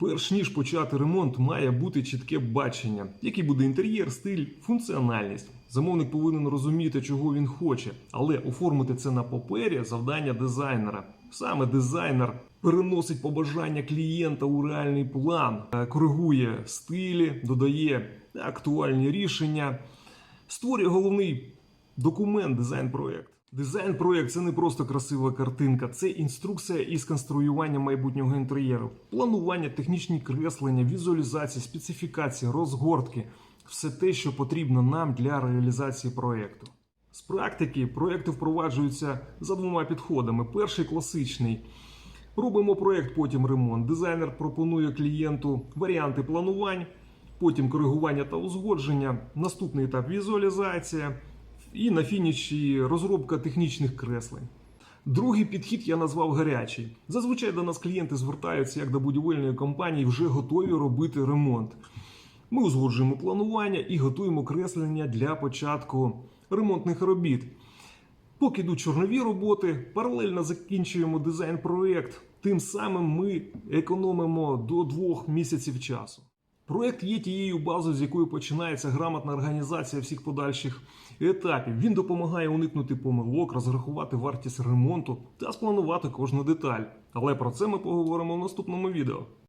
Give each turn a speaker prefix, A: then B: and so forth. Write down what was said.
A: Перш ніж почати ремонт, має бути чітке бачення, який буде інтер'єр, стиль, функціональність. Замовник повинен розуміти, чого він хоче, але оформити це на папері завдання дизайнера. Саме дизайнер переносить побажання клієнта у реальний план, е, коригує стилі, додає актуальні рішення, створює головний документ дизайн-проект. Дизайн-проект це не просто красива картинка, це інструкція із конструювання майбутнього інтер'єру, планування, технічні креслення, візуалізація, специфікації, розгортки все те, що потрібно нам для реалізації проекту. З практики проекти впроваджуються за двома підходами. Перший класичний. Робимо проект, потім ремонт. Дизайнер пропонує клієнту варіанти планувань, потім коригування та узгодження. Наступний етап візуалізація і на фініші розробка технічних креслень. Другий підхід я назвав гарячий. Зазвичай до нас клієнти звертаються як до будівельної компанії, вже готові робити ремонт. Ми узгоджуємо планування і готуємо креслення для початку ремонтних робіт. Поки йдуть чорнові роботи, паралельно закінчуємо дизайн-проект. Тим самим ми економимо до двох місяців часу. Проект є тією базою, з якої починається грамотна організація всіх подальших етапів. Він допомагає уникнути помилок, розрахувати вартість ремонту та спланувати кожну деталь. Але про це ми поговоримо в наступному відео.